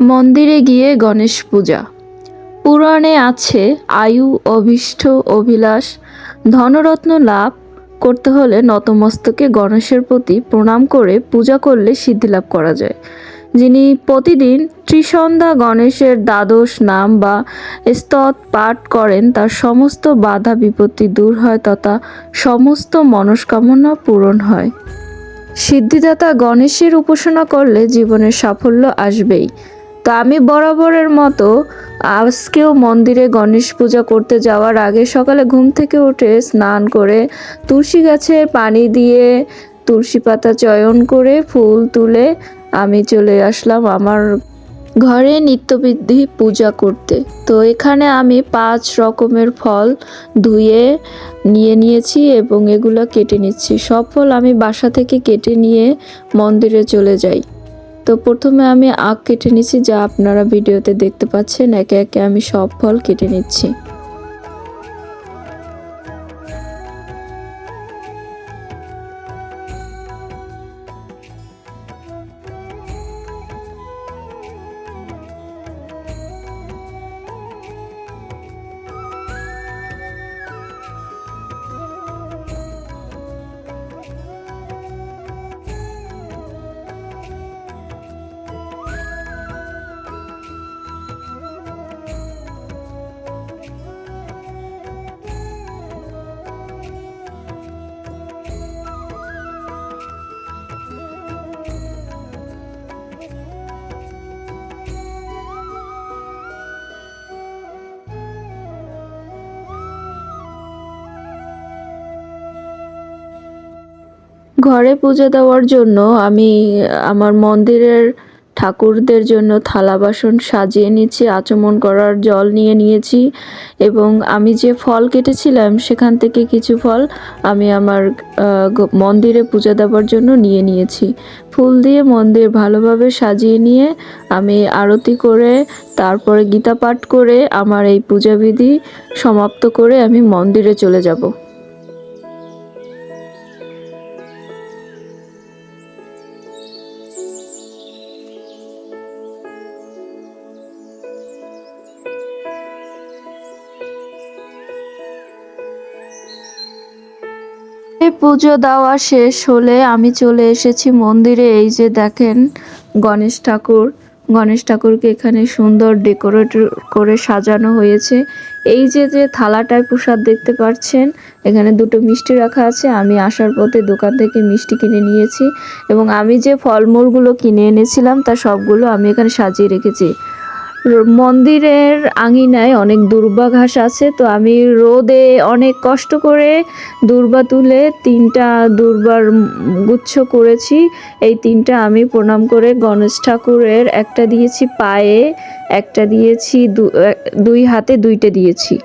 মন্দিরে গিয়ে গণেশ পূজা। পুরাণে আছে আয়ু, অভীষ্ট, অভিলাষ, ধনরত্ন লাভ করতে হলে নতমস্তকে গণেশের প্রতি প্রণাম করে পূজা করলে সিদ্ধি লাভ করা যায়। যিনি প্রতিদিন ত্রিসন্ধ্যা গণেশের দ্বাদশ নাম বা স্তত পাঠ করেন, তার সমস্ত বাধা বিপত্তি দূর হয় তথা সমস্ত মনস্কামনা পূরণ হয়। সিদ্ধিদাতা গণেশের উপাসনা করলে জীবনের সাফল্য আসবেই। তো আমি বরাবরের মতো আজকেও মন্দিরে গণেশ পূজা করতে যাওয়ার আগে সকালে ঘুম থেকে উঠে স্নান করে তুলসী গাছে পানি দিয়ে তুলসী পাতা চয়ন করে ফুল তুলে আমি চলে আসলাম আমার ঘরে নিত্যবিধি পূজা করতে। তো এখানে আমি পাঁচ রকমের ফল ধুয়ে নিয়ে নিয়েছি এবং এগুলো কেটে নিচ্ছি। সব ফল আমি বাসা থেকে কেটে নিয়ে মন্দিরে চলে যাই। তো প্রথমে আমি আখ কেটে নিচ্ছি যা আপনারা ভিডিওতে দেখতে পাচ্ছেন। একে একে আমি সব ফল কেটে নিচ্ছি। ঘরে পুজো দেওয়ার জন্য আমি আমার মন্দিরের ঠাকুরদের জন্য থালা বাসন সাজিয়ে নিয়েছি আচমন করার জল নিয়ে নিয়েছি এবং আমি যে ফল কেটেছিলাম সেখান থেকে কিছু ফল আমি আমার মন্দিরে পূজা দেওয়ার জন্য নিয়ে নিয়েছি। ফুল দিয়ে মন্দির ভালোভাবে সাজিয়ে নিয়ে আমি আরতি করে, তারপরে গীতা পাঠ করে আমার এই পূজাবিধি সমাপ্ত করে আমি মন্দিরে চলে যাব। পুজো দেওয়া শেষ হলে আমি চলে এসেছি মন্দিরে। এই যে দেখেন গণেশ ঠাকুর। গণেশ ঠাকুরকে এখানে সুন্দর ডেকোরেট করে সাজানো হয়েছে। এই যে যে থালাটায় প্রসাদ দেখতে পাচ্ছেন, এখানে দুটো মিষ্টি রাখা আছে। আমি আসার পথে দোকান থেকে মিষ্টি কিনে নিয়েছি এবং আমি যে ফলমূলগুলো কিনে এনেছিলাম, তা সবগুলো আমি এখানে সাজিয়ে রেখেছি। মন্দিরের আঙিনায় অনেক দুর্বা ঘাস আছে, তো আমি রোদে অনেক কষ্ট করে দুর্বা তুলে তিনটা দুর্বার গুচ্ছ করেছি। এই তিনটা আমি প্রণাম করে গণেশ ঠাকুরের একটা দিয়েছি পায়ে, একটা দিয়েছি দুই হাতে দুইটা দিয়েছি।